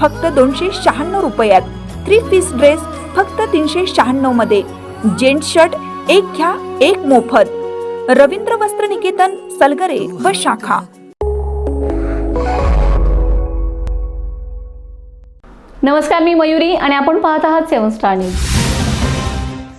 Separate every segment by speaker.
Speaker 1: फक्त दोनशे शहाण्णव रुपयात. थ्री पीस ड्रेस फक्त तीनशे शहाण्णवमध्ये. जेंट्स शर्ट एक घ्या एक मोफत. रवींद्र वस्त्र निकेतन सलगरे व शाखा.
Speaker 2: नमस्कार मी मयुरी आणि आपण पाहत आहात सेवन स्टार न्यूज.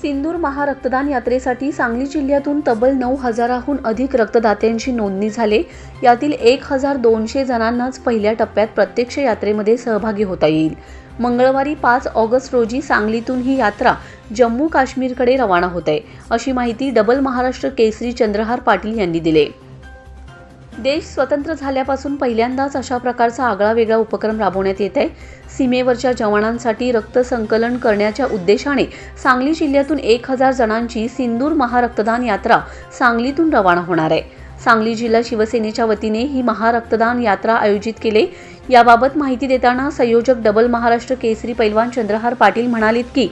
Speaker 3: सिंदूर महारक्तदान यात्रेसाठी सांगली जिल्ह्यातून तब्बल नऊ हजाराहून अधिक रक्तदात्यांची नोंदणी झाली. यातील एक हजार दोनशे जणांनाच पहिल्या टप्प्यात प्रत्यक्ष यात्रेमध्ये सहभागी होता येईल. मंगळवारी पाच ऑगस्ट रोजी सांगलीतून ही यात्रा जम्मू काश्मीरकडे रवाना होत आहे अशी माहिती डबल महाराष्ट्र केसरी चंद्रहार पाटील यांनी दिली. देश स्वतंत्र झाल्यापासून पहिल्यांदाच अशा प्रकारचा आगळा वेगळा उपक्रम राबवण्यात येत आहे. सीमेवरच्या जवानांसाठी रक्त संकलन करण्याच्या उद्देशाने सांगली जिल्ह्यातून एक हजार जणांची सिंदूर महारक्तदान यात्रा सांगलीतून रवाना होणार आहे. सांगली जिल्हा शिवसेनेच्या वतीने ही महारक्तदान यात्रा आयोजित केले. याबाबत माहिती देताना संयोजक डबल महाराष्ट्र केसरी पैलवान चंद्रहार पाटील म्हणालेत की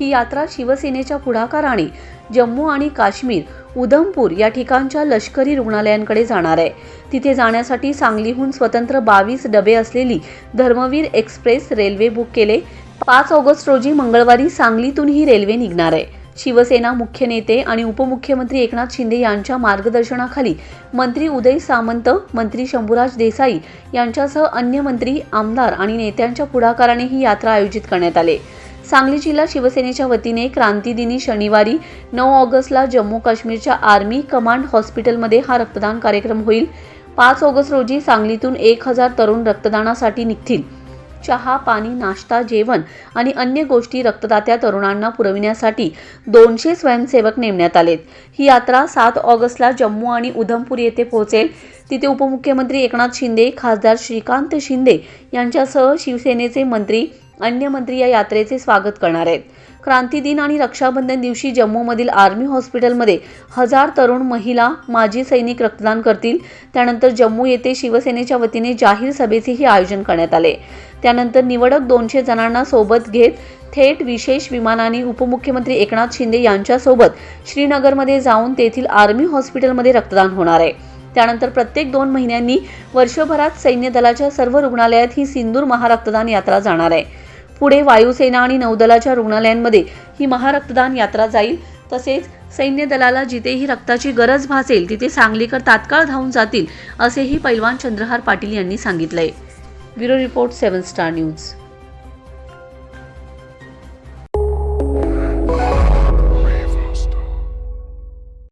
Speaker 3: ही यात्रा शिवसेनेच्या पुढाकाराने जम्मू आणि काश्मीर उधमपूर या ठिकाणच्या लष्करी रुग्णालयांकडे जाणार आहे. तिथे जाण्यासाठी सांगलीहून स्वतंत्र बावीस डबे असलेली धर्मवीर एक्सप्रेस रेल्वे बुक केले. पाच ऑगस्ट रोजी मंगळवारी सांगलीतून ही रेल्वे निघणार आहे. शिवसेना मुख्य नेते आणि उपमुख्यमंत्री एकनाथ शिंदे यांच्या मार्गदर्शनाखाली मंत्री उदय सामंत मंत्री शंभूराज देसाई यांच्यासह अन्य मंत्री आमदार आणि नेत्यांच्या पुढाकाराने ही यात्रा आयोजित करण्यात आली. सांगली जिल्हा शिवसेनेच्या वतीने क्रांतीदिनी शनिवारी नऊ ऑगस्टला जम्मू काश्मीरच्या आर्मी कमांड हॉस्पिटलमध्ये हा रक्तदान कार्यक्रम होईल. पाच ऑगस्ट रोजी सांगलीतून एक हजार तरुण रक्तदानासाठी निघतील. चहा पाणी नाश्ता जेवण आणि अन्य गोष्टी रक्तदात्या तरुणांना पुरविण्यासाठी दोनशे स्वयंसेवक नेमण्यात आलेत. ही यात्रा सात ऑगस्टला जम्मू आणि उधमपूर येथे पोहोचेल. तिथे उपमुख्यमंत्री एकनाथ शिंदे खासदार श्रीकांत शिंदे यांच्यासह शिवसेनेचे मंत्री अन्य मंत्री या यात्रेचे स्वागत करणार आहेत. क्रांती दिन आणि रक्षाबंधन दिवशी जम्मूमधील आर्मी हॉस्पिटलमध्ये हजार तरुण महिला माजी सैनिक रक्तदान करतील. त्यानंतर जम्मू येथे शिवसेनेच्या वतीने जाहीर सभेचेही आयोजन करण्यात आले. त्यानंतर निवडक दोनशे जणांना सोबत घेत थेट विशेष विमानाने उपमुख्यमंत्री एकनाथ शिंदे यांच्यासोबत श्रीनगरमध्ये जाऊन तेथील आर्मी हॉस्पिटलमध्ये रक्तदान होणार आहे. त्यानंतर प्रत्येक दोन महिन्यांनी वर्षभरात सैन्य दलाच्या सर्व रुग्णालयात ही सिंदूर महारक्तदान यात्रा जाणार आहे. पुढे वायुसेना आणि नौदलाच्या रुग्णालयांमध्ये ही महारक्तदान यात्रा जाईल. तसेच सैन्य दलाला जिथेही रक्ताची गरज भासेल तिथे सांगलीकर तात्काळ धावून जातील असेही पैलवान चंद्रहार पाटील यांनी सांगितलंय. Bureau report seven star news.